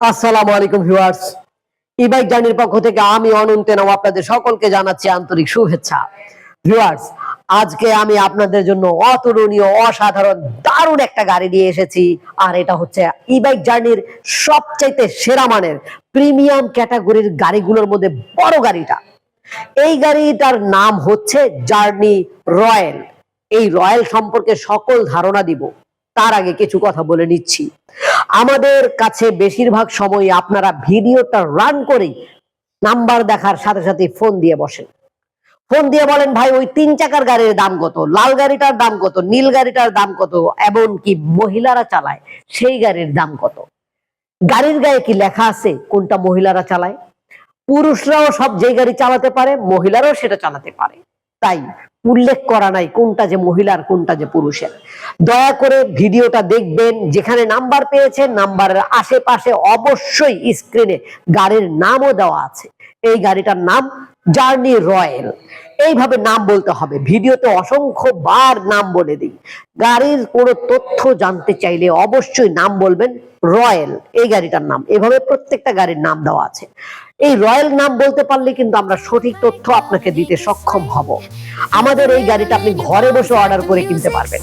আসসালামু আলাইকুম ভিউয়ার্স। ই বাইক জার্নির পক্ষ থেকে আমি অনন্ত নাম আপনাদের সকলকে জানাচ্ছি আন্তরিক শুভেচ্ছা। ভিউয়ার্স, আজকে আমি আপনাদের জন্য অতুলনীয়, অসাধারণ, দারুণ একটা গাড়ি নিয়ে এসেছি। আর এটা হচ্ছে ই বাইক জার্নির সবচাইতে সেরা মানের প্রিমিয়াম ক্যাটাগরির গাড়িগুলোর মধ্যে বড় গাড়িটা। এই গাড়িটার নাম হচ্ছে জার্নি রয়্যাল এই রয়্যাল সম্পর্কে সকল ধারণা দিব। তার আগে কিছু কথা বলে নিচ্ছি। আমাদের কাছে বেশিরভাগ সময় আপনারা ভিডিওটা রান করেই নাম্বার দেখার সাথে সাথে ফোন দিয়ে বসেন। ফোন দিয়ে বলেন, ভাই, ওই তিন চাকার গাড়ির দাম কত? লাল গাড়িটার দাম কত? নীল গাড়িটার দাম কত? এমনকি মহিলারা চালায়, সেই গাড়ির দাম কত? গাড়ির গায়ে কি লেখা আছে কোনটা মহিলারা চালায়? পুরুষরাও সব যে গাড়ি চালাতে পারে, মহিলারাও সেটা চালাতে পারে। তাই উল্লেখ করা নাই কোনটা যে মহিলার কোনটা যে পুরুষের। দয়া করে ভিডিওটা দেখবেন, যেখানে নাম্বার পেয়েছেন, নাম্বারের আশেপাশে অবশ্যই স্ক্রিনে গাড়ির নামও দেওয়া আছে। এই গাড়িটার নাম জার্নি রয়্যাল এইভাবে নাম বলতে হবে। ভিডিওতে অসংখ্য বার নাম বলে দিই। গাড়ির কোনো তথ্য জানতে চাইলে অবশ্যই নাম বলবেন রয়্যাল। এই গাড়িটার নাম। এভাবে প্রত্যেকটা গাড়ির নাম দেওয়া আছে। এই রয়্যাল নাম বলতে পারলে কিন্তু আমরা সঠিক তথ্য আপনাকে দিতে সক্ষম হব। আমাদের এই গাড়িটা আপনি ঘরে বসে অর্ডার করে কিনতে পারবেন।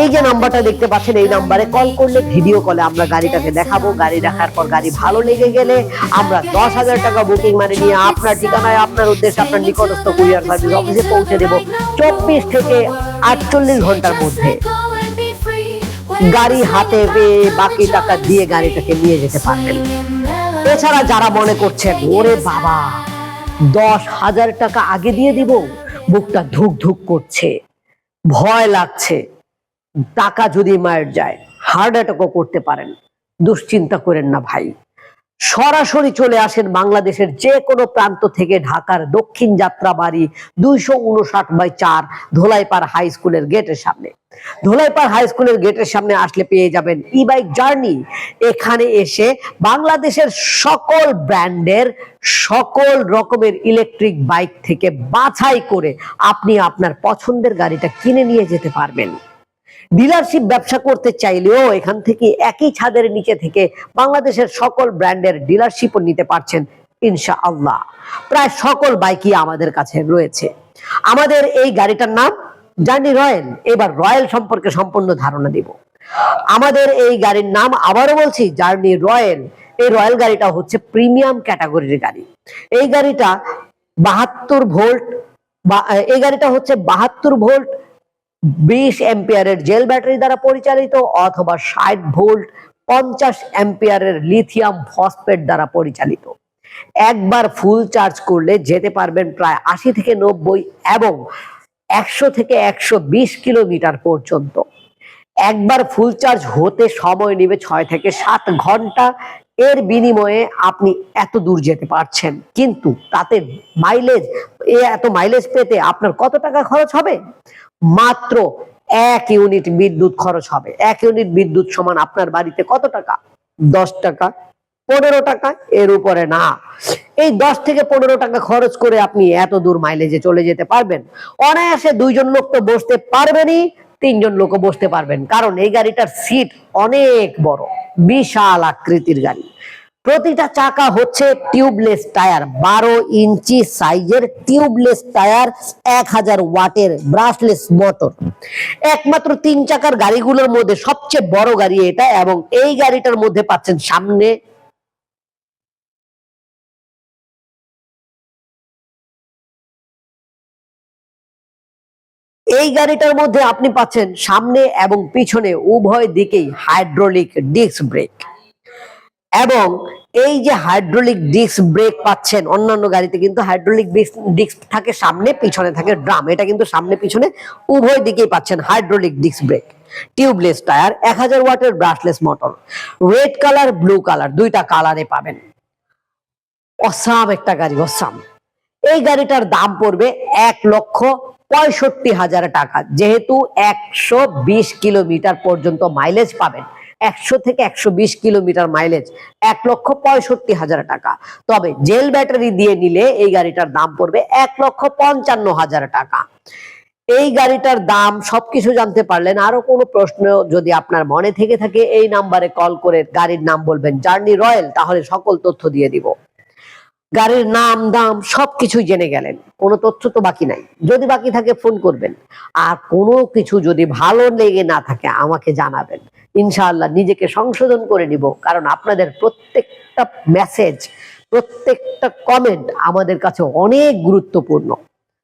এই যে নাম্বারটা দেখতে পাচ্ছেন, এই নাম্বারে কল করলে ভিডিও কলে আমরা গাড়িটাকে দেখাবো। গাড়ি দেখার পর গাড়ি ভালো লেগে গেলে আমরা দশ হাজার টাকা বুকিং মানে নিয়ে আপনার ঠিকানায়, আপনার উদ্দেশ্যে, আপনার নিকটস্থ কুরিয়ার সার্ভিস অফিসে পৌঁছে দেবো চব্বিশ থেকে আটচল্লিশ ঘণ্টার মধ্যে। গাড়ি হাতে পেয়ে বাকি টাকা দিয়ে গাড়িটাকে নিয়ে যেতে পারবেন। এছাড়া যারা মনে করছেন, ওরে বাবা, দশ হাজার টাকা আগে দিয়ে দিব? বুকটা ধুক ধুক করছে, ভয় লাগছে। টাকা যদি মায়ের যায় হার্ট অ্যাটাকও করতে পারেন। দুশ্চিন্তা করেন না ভাই। সরাসরি চলে আসেন বাংলাদেশের যে কোনো প্রান্ত থেকে ঢাকার দক্ষিণ যাত্রা বাড়ি দুইশো উনষাট বাই চার ধোলাইপাড় হাই স্কুলের গেটের সামনে। ধোলাইপাড় হাই স্কুলের গেটের সামনে আসলে পেয়ে যাবেন ই বাইক জার্নি এখানে এসে বাংলাদেশের সকল ব্র্যান্ডের সকল রকমের ইলেকট্রিক বাইক থেকে বাছাই করে আপনি আপনার পছন্দের গাড়িটা কিনে নিয়ে যেতে পারবেন। ডিলারশিপ ব্যবসা করতে চাইলেও এখান থেকে একই ছাদের নিচে থেকে বাংলাদেশের সকল ব্র্যান্ডের ডিলারশিপও নিতে পারছেন ইনশা আল্লাহ প্রায় সকল বাইকই আমাদের কাছে রয়েছে। আমাদের এই গাড়িটার নাম জার্নি রয়্যাল এবার রয়্যাল সম্পর্কে সম্পূর্ণ ধারণা দিব। আমাদের এই গাড়ির নাম আবারও বলছি জার্নি রয়্যাল এই রয়্যাল গাড়িটা হচ্ছে প্রিমিয়াম ক্যাটাগরির গাড়ি। এই গাড়িটা বাহাত্তর ভোল্ট বা এই গাড়িটা হচ্ছে বাহাত্তর ভোল্ট বিশ অ্যাম্পিয়ারের জেল ব্যাটারি দ্বারা পরিচালিত অথবা ষাট ভোল্ট পঞ্চাশ অ্যাম্পিয়ারের লিথিয়াম ফসফেট দ্বারা পরিচালিত। একবার ফুল চার্জ করলে যেতে পারবেন প্রায় আশি থেকে নব্বই এবং একশো থেকে একশো বিশ কিলোমিটার পর্যন্ত। একবার ফুল চার্জ হতে সময় নেবে ছয় থেকে সাত ঘণ্টা এর বিনিময়ে আপনি এত দূর যেতে পারছেন। কিন্তু তাতে মাইলেজ এ এত মাইলেজ পেতে আপনার কত টাকা খরচ হবে? মাত্র এক ইউনিট বিদ্যুৎ খরচ হবে। এক ইউনিট বিদ্যুৎ সমান আপনার বাড়িতে কত টাকা? দশ টাকা, পনেরো টাকা, এর উপরে না। এই দশ থেকে পনেরো টাকা খরচ করে আপনি এত দূর মাইলেজে চলে যেতে পারবেন। অনায়াসে দুইজন লোক তো বসতে পারবেনই। তিনজন লোকও বসতে পারবেন। কারণ এই গাড়িটার সিট অনেক বড়, বিশাল আকৃতির গাড়ি। প্রতিটা চাকা হচ্ছে টিউবলেস টায়ার বারো ইঞ্চি সাইজের টিউবলেস টায়ার এক হাজার ওয়াটের ব্রাশলেস মোটর একমাত্র তিন চাকার গাড়িগুলোর মধ্যে সবচেয়ে বড় গাড়ি এটা এবং এই গাড়িটার মধ্যে পাচ্ছেন সামনে এই গাড়িটার মধ্যে আপনি পাচ্ছেন সামনে এবং পিছনে উভয় দিকেই হাইড্রোলিক ডিস্ক ব্রেক। এবং এই যে হাইড্রোলিক ডিস্ক ব্রেক পাচ্ছেন অন্যান্য গাড়িতে কিন্তু হাইড্রোলিক ডিস্ক থাকে সামনে, পিছনে থাকে ড্রাম। এটা কিন্তু সামনে, পিছনে উভয় দিকেই পাচ্ছেন hydraulic disc brake. Tubeless tyre, এক হাজার ওয়াটের brushless motor, red colour, blue colour, দুইটা কালারে পাবেন। অসাম একটা গাড়ি, অসাম। এই গাড়িটার দাম পড়বে এক লক্ষ পঁয়ষট্টি হাজার টাকা, যেহেতু একশো বিশ কিলোমিটার পর্যন্ত মাইলেজ পাবেন। একশো থেকে একশো বিশ কিলোমিটার মাইলেজ এক লক্ষ পঁয়ষট্টি হাজার টাকা। তবে জেল ব্যাটারি দিয়ে নিলে এই গাড়িটার দাম পড়বে এক লক্ষ পঞ্চান্ন হাজার টাকা। এই গাড়িটার দাম সবকিছু জানতে পারলেন। আরও কোনো প্রশ্ন যদি আপনার মনে থেকে থাকে, এই নাম্বারে কল করে গাড়ির নাম বলবেন। জার্নি রয়্যাল তাহলে সকল তথ্য দিয়ে দিব। গাড়ির নাম, দাম সবকিছু জেনে গেলেন। কোনো তথ্য তো বাকি নাই। যদি বাকি থাকে ফোন করবেন। আর কোনো কিছু যদি ভালো লেগে না থাকে, আমাকে জানাবেন। ইনশাআল্লাহ নিজেকে সংশোধন করে নিব। কারণ আপনাদের প্রত্যেকটা মেসেজ প্রত্যেকটা কমেন্ট আমাদের কাছে অনেক গুরুত্বপূর্ণ।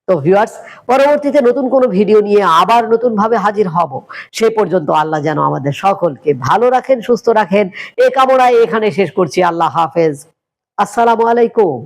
তো ভিউয়ার্স পরবর্তীতে নতুন কোনো ভিডিও নিয়ে আবার নতুন ভাবে হাজির হব। সে পর্যন্ত আল্লাহ যেন আমাদের সকলকে ভালো রাখেন, সুস্থ রাখেন। এ কামনায় এখানে শেষ করছি। আল্লাহ হাফেজ। আসসালামু আলাইকুম।